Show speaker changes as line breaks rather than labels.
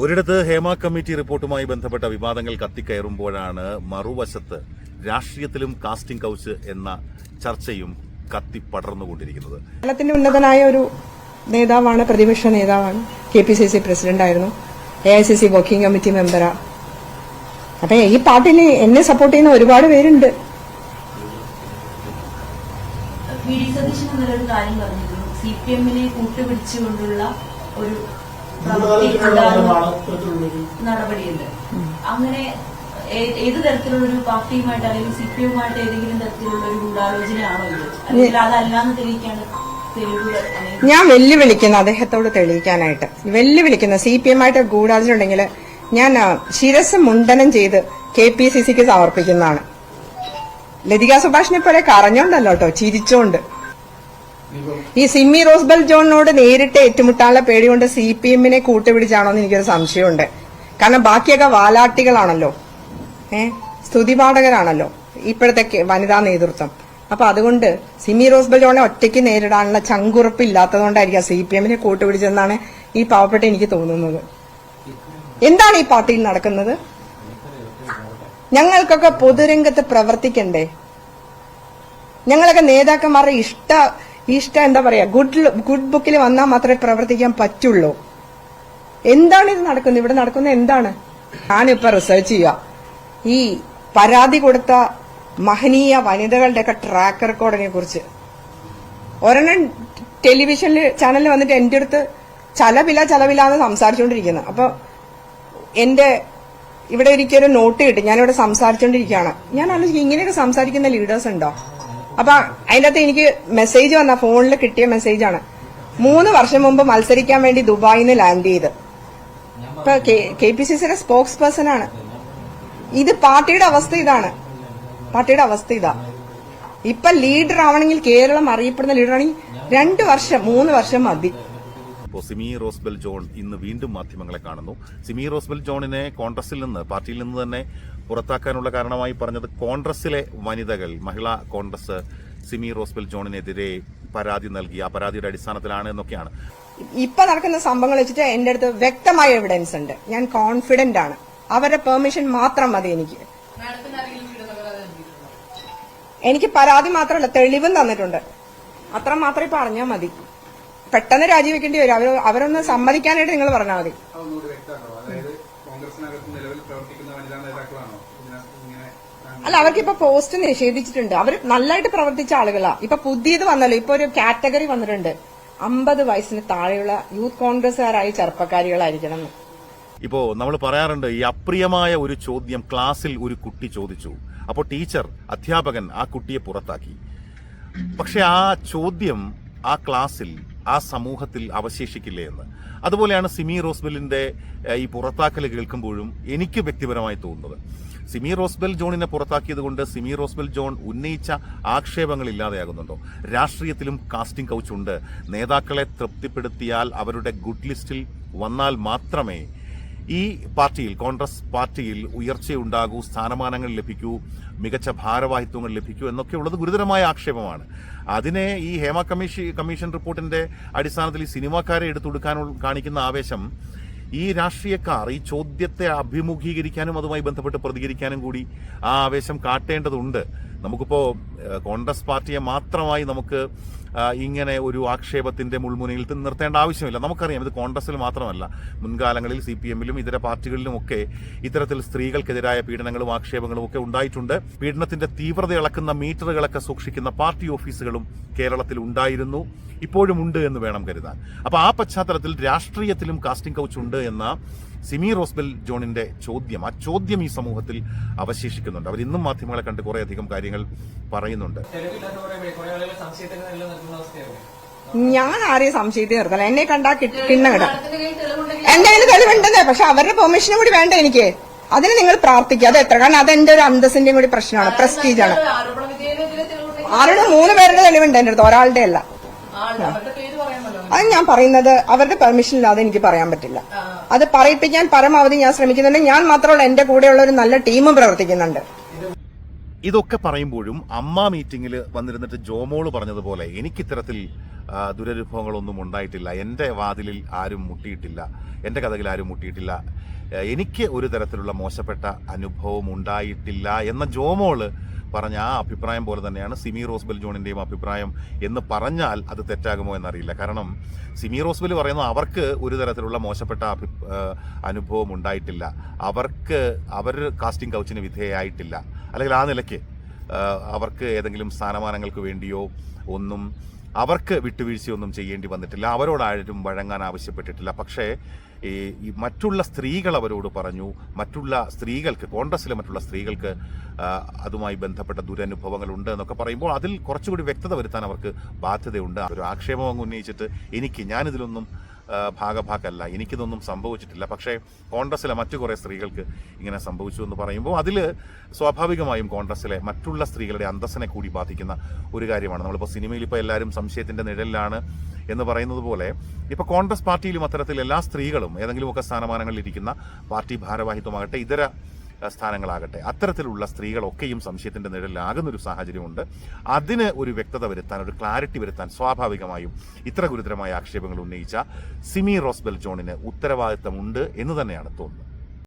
ഒരിടത്ത് ഹേമ കമ്മിറ്റി റിപ്പോർട്ടുമായി ബന്ധപ്പെട്ട വിവാദങ്ങൾ കത്തിക്കയറുമ്പോഴാണ് മറുവശത്ത് രാഷ്ട്രീയത്തിലും കാസ്റ്റിംഗ് കൗച്ച് എന്ന ചർച്ചയും കത്തി കത്തിപ്പടർന്നുകൊണ്ടിരിക്കുന്നത്
കേരളത്തിന്റെ ഉന്നതനായ ഒരു നേതാവാണ് പ്രതിപക്ഷ നേതാവാണ് K P C C president ആയിരുന്നു. A I C C working committee മെമ്പറാ. അപ്പൊ ഈ പാർട്ടിയിൽ എന്നെ സപ്പോർട്ട് ചെയ്യുന്ന ഒരുപാട് പേരുണ്ട്.
സി പി എമ്മിനെ കൂട്ടുപിടിച്ചുകൊണ്ടുള്ള ഒരു നടപടിയുണ്ട്. അങ്ങനെ ഏത് തരത്തിലുള്ള ഒരു പാർട്ടിയുമായിട്ട് അല്ലെങ്കിൽ സി പി എമ്മുമായിട്ട് ഏതെങ്കിലും തരത്തിലുള്ള ഒരു ഗൂഢാലോചനയാണോ ഇത്? അല്ലെങ്കിൽ അതല്ലാന്ന് തെളിയിക്കാണ്
ഞാൻ വെല്ലുവിളിക്കുന്നു അദ്ദേഹത്തോട് തെളിയിക്കാനായിട്ട്. വെല്ലുവിളിക്കുന്നു സി പി എം ആയിട്ട് ഗൂഢാലോചന ഉണ്ടെങ്കിൽ ഞാൻ ശിരസ് മുണ്ടനം ചെയ്ത് കെ പി സി സിക്ക് സമർപ്പിക്കുന്നതാണ്. ലതിക സുഭാഷിനെ പോലെ കറഞ്ഞോണ്ടല്ലോ കേട്ടോ ചിരിച്ചോണ്ട്. ഈ സിമ്മി റോസ്ബൽ ജോണിനോട് നേരിട്ട് ഏറ്റുമുട്ടാനുള്ള പേടി കൊണ്ട് സി പി എമ്മിനെ കൂട്ടുപിടിച്ചാണോ എന്ന് എനിക്കൊരു സംശയമുണ്ട്. കാരണം ബാക്കിയൊക്കെ വാലാട്ടികളാണല്ലോ. ഏ? സ്തുതിപാഠകരാണല്ലോ. ഇപ്പോഴത്തെ വനിതാ നേതൃത്വം. അപ്പൊ അതുകൊണ്ട് സിമി റോസ്ബൽ ജോണിനെ ഒറ്റയ്ക്ക് നേരിടാനുള്ള ചങ്കുറപ്പ് ഇല്ലാത്തതുകൊണ്ടായിരിക്കും സി പി എമ്മിനെ കൂട്ടുപിടിച്ചെന്നാണ് ഈ പാവപ്പെട്ട എനിക്ക് തോന്നുന്നത്. എന്താണ് ഈ പാർട്ടിയിൽ നടക്കുന്നത്? ഞങ്ങൾക്കൊക്കെ പൊതുരംഗത്ത് പ്രവർത്തിക്കണ്ടേ? ഞങ്ങളൊക്കെ നേതാക്കന്മാരുടെ ഇഷ്ട ഇഷ്ട എന്താ പറയാ? ഗുഡ് ഗുഡ് ബുക്കിൽ വന്നാൽ മാത്രമേ പ്രവർത്തിക്കാൻ പറ്റുള്ളൂ. എന്താണ് ഇത് നടക്കുന്നത്? ഇവിടെ നടക്കുന്നത് എന്താണ്? ഞാനിപ്പോ റിസർച്ച് ചെയ്യുക. ഈ പരാതി കൊടുത്ത മഹനീയ വനിതകളുടെയൊക്കെ ട്രാക്ക് റെക്കോർഡിനെ കുറിച്ച്. ഒരെണ്ണം ടെലിവിഷനിൽ ചാനലിൽ വന്നിട്ട് എന്റെ അടുത്ത് ചലവില ചലവില എന്ന് സംസാരിച്ചുകൊണ്ടിരിക്കുന്നത് അപ്പൊ എന്റെ ഇവിടെ എനിക്കൊരു നോട്ട് കിട്ടി. ഞാനിവിടെ സംസാരിച്ചുകൊണ്ടിരിക്കുകയാണ്. ഞാൻ ആലോചിക്കും ഇങ്ങനെയൊക്കെ സംസാരിക്കുന്ന ലീഡേഴ്സ് ഉണ്ടോ? അപ്പൊ അതിന്റെ അകത്ത് എനിക്ക് മെസ്സേജ് വന്ന ഫോണിൽ കിട്ടിയ മെസ്സേജാണ് മൂന്ന് വർഷം മുമ്പ് മത്സരിക്കാൻ വേണ്ടി ദുബായിൽ നിന്ന് ലാൻഡ് ചെയ്ത്. ഇപ്പൊ കെ പി സി സിയുടെ സ്പോക്സ് പേഴ്സൺ ആണ്. ഇത് പാർട്ടിയുടെ അവസ്ഥ ഇതാണ്. പാർട്ടിയുടെ അവസ്ഥ ഇതാ. ഇപ്പൊ ലീഡർ ആവണമെങ്കിൽ കേരളം അറിയപ്പെടുന്ന ലീഡർ ആണെങ്കിൽ രണ്ട് വർഷം മൂന്ന് വർഷം മതി.
സിമി റോസ്ബെൽ ജോൺ ഇന്ന് വീണ്ടും മാധ്യമങ്ങളെ കാണുന്നു. സിമി റോസ്ബെൽ ജോണിനെ കോൺഗ്രസിൽ നിന്ന് പാർട്ടിയിൽ നിന്ന് തന്നെ പുറത്താക്കാനുള്ള കാരണമായി പറഞ്ഞത് കോൺഗ്രസിലെ വനിതകൾ. മഹിളാ കോൺഗ്രസ് സിമി റോസ്ബെൽ ജോണിനെതിരെ പരാതി നൽകി. ആ പരാതിയുടെ അടിസ്ഥാനത്തിലാണ് എന്നൊക്കെയാണ്.
ഇപ്പൊ നടക്കുന്ന സംഭവങ്ങൾ വെച്ചിട്ട് എന്റെ അടുത്ത് വ്യക്തമായ എവിഡൻസ് ഉണ്ട്. ഞാൻ കോൺഫിഡന്റ് ആണ്. അവരുടെ പെർമിഷൻ മാത്രം മതി എനിക്ക്. എനിക്ക് പരാതി മാത്രമല്ല തെളിവും തന്നിട്ടുണ്ട്. അത്ര മാത്രമേ പറഞ്ഞാൽ മതി. പെട്ടെന്ന് രാജിവെക്കേണ്ടി വരും. അവർ അവരൊന്ന് സമ്മതിക്കാനായിട്ട് നിങ്ങൾ പറഞ്ഞാൽ മതി.
കോൺഗ്രസിനകത്ത് നിലവിൽ പ്രവർത്തിക്കുന്ന വനിതാ നേതാക്കളാണോ? ഇങ്ങനെ
അല്ല അവർക്ക് ഇപ്പൊ പോസ്റ്റ് നിഷേധിച്ചിട്ടുണ്ട്. അവർ നല്ലതായിട്ട് പ്രവർത്തിച്ച ആളുകളാ. ഇപ്പൊ പുതിയത് വന്നല്ലോ. ഇപ്പൊ ഒരു കാറ്റഗറി വന്നിട്ടുണ്ട്. അമ്പത് വയസ്സിന് താഴെയുള്ള യൂത്ത് കോൺഗ്രസ്സുകാരായ ചെറുപ്പക്കാരികളായിരിക്കണം.
ഇപ്പോ നമ്മൾ പറയാറുണ്ട് ഈ അപ്രിയമായ ഒരു ചോദ്യം ക്ലാസ്സിൽ ഒരു കുട്ടി ചോദിച്ചു. അപ്പോൾ ടീച്ചർ അധ്യാപകൻ ആ കുട്ടിയെ പുറത്താക്കി. പക്ഷെ ആ ചോദ്യം ആ ക്ലാസ്സിൽ ആ സമൂഹത്തിൽ അവശേഷിക്കില്ലേ എന്ന്? അതുപോലെയാണ് സിമി റോസ്ബെല്ലിന്റെ ഈ പുറത്താക്കൽ കേൾക്കുമ്പോഴും എനിക്ക് വ്യക്തിപരമായി തോന്നുന്നത്. സിമി റോസ്ബെൽ ജോണിനെ പുറത്താക്കിയത് കൊണ്ട് സിമി റോസ്ബെൽ ജോൺ ഉന്നയിച്ച ആക്ഷേപങ്ങൾ ഇല്ലാതെയാകുന്നുണ്ടോ? രാഷ്ട്രീയത്തിലും കാസ്റ്റിംഗ് കൗച്ചുണ്ട് നേതാക്കളെ തൃപ്തിപ്പെടുത്തിയാൽ അവരുടെ ഗുഡ് ലിസ്റ്റിൽ വന്നാൽ മാത്രമേ ഈ പാർട്ടിയിൽ കോൺഗ്രസ് പാർട്ടിയിൽ ഉയർച്ചയുണ്ടാകൂ സ്ഥാനമാനങ്ങൾ ലഭിക്കൂ മികച്ച ഭാരവാഹിത്വങ്ങൾ ലഭിക്കൂ എന്നൊക്കെയുള്ളത് ഗുരുതരമായ ആക്ഷേപമാണ്. അതിനെ ഈ ഹേമ കമ്മീഷൻ കമ്മീഷൻ റിപ്പോർട്ടിന്റെ അടിസ്ഥാനത്തിൽ ഈ സിനിമാക്കാരെ എടുത്തുകൊടുക്കാൻ കാണിക്കുന്ന ആവേശം ഈ രാഷ്ട്രീയക്കാർ ഈ ചോദ്യത്തെ അഭിമുഖീകരിക്കാനും അതുമായി ബന്ധപ്പെട്ട് പ്രതികരിക്കാനും കൂടി ആ ആവേശം കാട്ടേണ്ടതുണ്ട്. നമുക്കിപ്പോ ഏഹ്, കോൺഗ്രസ് പാർട്ടിയെ മാത്രമായി നമുക്ക് ഇങ്ങനെ ഒരു ആക്ഷേപത്തിന്റെ മുൾമുനയിൽ നിർത്തേണ്ട ആവശ്യമില്ല. നമുക്കറിയാം ഇത് കോൺഗ്രസിൽ മാത്രമല്ല. മുൻകാലങ്ങളിൽ സി പി എമ്മിലും ഇതര പാർട്ടികളിലുമൊക്കെ ഇത്തരത്തിൽ സ്ത്രീകൾക്കെതിരായ പീഡനങ്ങളും ആക്ഷേപങ്ങളും ഒക്കെ ഉണ്ടായിട്ടുണ്ട്. പീഡനത്തിന്റെ തീവ്രത ഇളക്കുന്ന മീറ്ററുകളൊക്കെ സൂക്ഷിക്കുന്ന പാർട്ടി ഓഫീസുകളും കേരളത്തിൽ ഉണ്ടായിരുന്നു. ഇപ്പോഴും ഉണ്ട് എന്ന് വേണം കരുതാൻ. അപ്പോൾ ആ പശ്ചാത്തലത്തിൽ രാഷ്ട്രീയത്തിലും കാസ്റ്റിംഗ് കൗച്ച് ഉണ്ട് എന്ന സിമി റോസ്ബെൽ ജോണിന്റെ ചോദ്യം. ആ ചോദ്യം ഈ സമൂഹത്തിൽ അവശേഷിക്കുന്നുണ്ട്. അവർ ഇന്നും മാധ്യമങ്ങളെ കണ്ട് കുറേയധികം കാര്യങ്ങൾ പറയുന്നുണ്ട്.
ഞാൻ ആരെയും സംശയത്തിൽ നിർത്തല. എന്നെ കണ്ടാ കിട്ട- കിണ്ണം കിടാം.
മാഡത്തിന്റെ കയ്യിൽ തെളിവുണ്ടെങ്കിൽ
എന്റെ കയ്യിൽ തെളിവുണ്ടെന്നേ പക്ഷെ അവരുടെ പെർമിഷനും കൂടി വേണ്ട എനിക്ക്? അതിന് നിങ്ങൾ പ്രാർത്ഥിക്കുക. അത് എത്ര? കാരണം അത് എന്റെ ഒരു അന്തസ്സിന്റെയും കൂടി പ്രശ്നമാണ്.
പ്രസ്റ്റീജാണ്
ആരുടെ മൂന്ന് പേരുടെ തെളിവുണ്ട് എന്റെ അടുത്ത്. ഒരാളുടെ അല്ല അത് ഞാൻ പറയുന്നത് അവരുടെ പെർമിഷൻ ഇല്ലാതെ എനിക്ക് പറയാൻ പറ്റില്ല. അത് പറയിപ്പിക്കാൻ പരമാവധി ഞാൻ ശ്രമിക്കുന്നുണ്ട്. ഞാൻ മാത്രമല്ല എന്റെ കൂടെയുള്ള ഒരു നല്ല ടീമും പ്രവർത്തിക്കുന്നുണ്ട്.
ഇതൊക്കെ പറയുമ്പോഴും അമ്മ മീറ്റിംഗിൽ വന്നിരുന്നിട്ട് ജോമോൾ പറഞ്ഞതുപോലെ എനിക്ക് ഇത്തരത്തിൽ ദുരനുഭവങ്ങളൊന്നും ഉണ്ടായിട്ടില്ല. എന്റെ വാതിലിൽ ആരും മുട്ടിയിട്ടില്ല. എന്റെ കഥകിൽ ആരും മുട്ടിയിട്ടില്ല. എനിക്ക് ഒരു തരത്തിലുള്ള മോശപ്പെട്ട അനുഭവം ഉണ്ടായിട്ടില്ല എന്ന ജോമോൾ പറഞ്ഞ ആ അഭിപ്രായം പോലെ തന്നെയാണ് സിമി റോസ്ബെൽ ജോണിന്റെയും അഭിപ്രായം എന്ന് പറഞ്ഞാൽ അത് തെറ്റാകുമോ എന്നറിയില്ല. കാരണം സിമി റോസ്ബെൽ പറയുന്നു അവർക്ക് ഒരു തരത്തിലുള്ള മോശപ്പെട്ട അഭി അനുഭവം ഉണ്ടായിട്ടില്ല. അവർക്ക് അവർ കാസ്റ്റിംഗ് കൗച്ചിന് വിധേയായിട്ടില്ല. അല്ലെങ്കിൽ ആ നിലയ്ക്ക് അവർക്ക് ഏതെങ്കിലും സ്ഥാനമാനങ്ങൾക്ക് വേണ്ടിയോ ഒന്നും അവർക്ക് വിട്ടുവീഴ്ചയൊന്നും ചെയ്യേണ്ടി വന്നിട്ടില്ല. അവരോടാരും വഴങ്ങാൻ ആവശ്യപ്പെട്ടിട്ടില്ല. പക്ഷേ ഈ മറ്റുള്ള സ്ത്രീകൾ അവരോട് പറഞ്ഞു. മറ്റുള്ള സ്ത്രീകൾക്ക് കോൺഗ്രസ്സിലെ മറ്റുള്ള സ്ത്രീകൾക്ക് അതുമായി ബന്ധപ്പെട്ട ദുരനുഭവങ്ങൾ ഉണ്ട് എന്നൊക്കെ പറയുമ്പോൾ അതിൽ കുറച്ചുകൂടി വ്യക്തത വരുത്താൻ അവർക്ക് ബാധ്യതയുണ്ട്. ഒരു ആക്ഷേപം അങ്ങ് ഉന്നയിച്ചിട്ട് എനിക്ക് ഞാനിതിലൊന്നും ഭാഗഭാക്കല്ല എനിക്കിതൊന്നും സംഭവിച്ചിട്ടില്ല. പക്ഷേ കോൺഗ്രസ്സിലെ മറ്റു കുറേ സ്ത്രീകൾക്ക് ഇങ്ങനെ സംഭവിച്ചു എന്ന് പറയുമ്പോൾ അതിൽ സ്വാഭാവികമായും കോൺഗ്രസ്സിലെ മറ്റുള്ള സ്ത്രീകളുടെ അന്തസ്സിനെ കൂടി ബാധിക്കുന്ന ഒരു കാര്യമാണ്. നമ്മളിപ്പോൾ സിനിമയിൽ ഇപ്പോൾ എല്ലാവരും സംശയത്തിന്റെ നിഴലിലാണ് എന്ന് പറയുന്നത് പോലെ ഇപ്പോൾ കോൺഗ്രസ് പാർട്ടിയിലും അത്തരത്തിൽ എല്ലാ സ്ത്രീകളും ഏതെങ്കിലുമൊക്കെ സ്ഥാനമാനങ്ങളിൽ ഇരിക്കുന്ന പാർട്ടി ഭാരവാഹിത്വമാകട്ടെ ഇതര സ്ഥാനങ്ങളാകട്ടെ. അത്തരത്തിലുള്ള സ്ത്രീകളൊക്കെയും സംശയത്തിന്റെ നിഴലിലാകുന്നൊരു സാഹചര്യമുണ്ട്. അതിന് ഒരു വ്യക്തത വരുത്താൻ ഒരു ക്ലാരിറ്റി വരുത്താൻ സ്വാഭാവികമായും ഇത്ര ഗുരുതരമായ ആക്ഷേപങ്ങൾ ഉന്നയിച്ച സിമി റോസ്ബെൽ ജോണിന് ഉത്തരവാദിത്തമുണ്ട് എന്ന് തന്നെയാണ് തോന്നുന്നത്.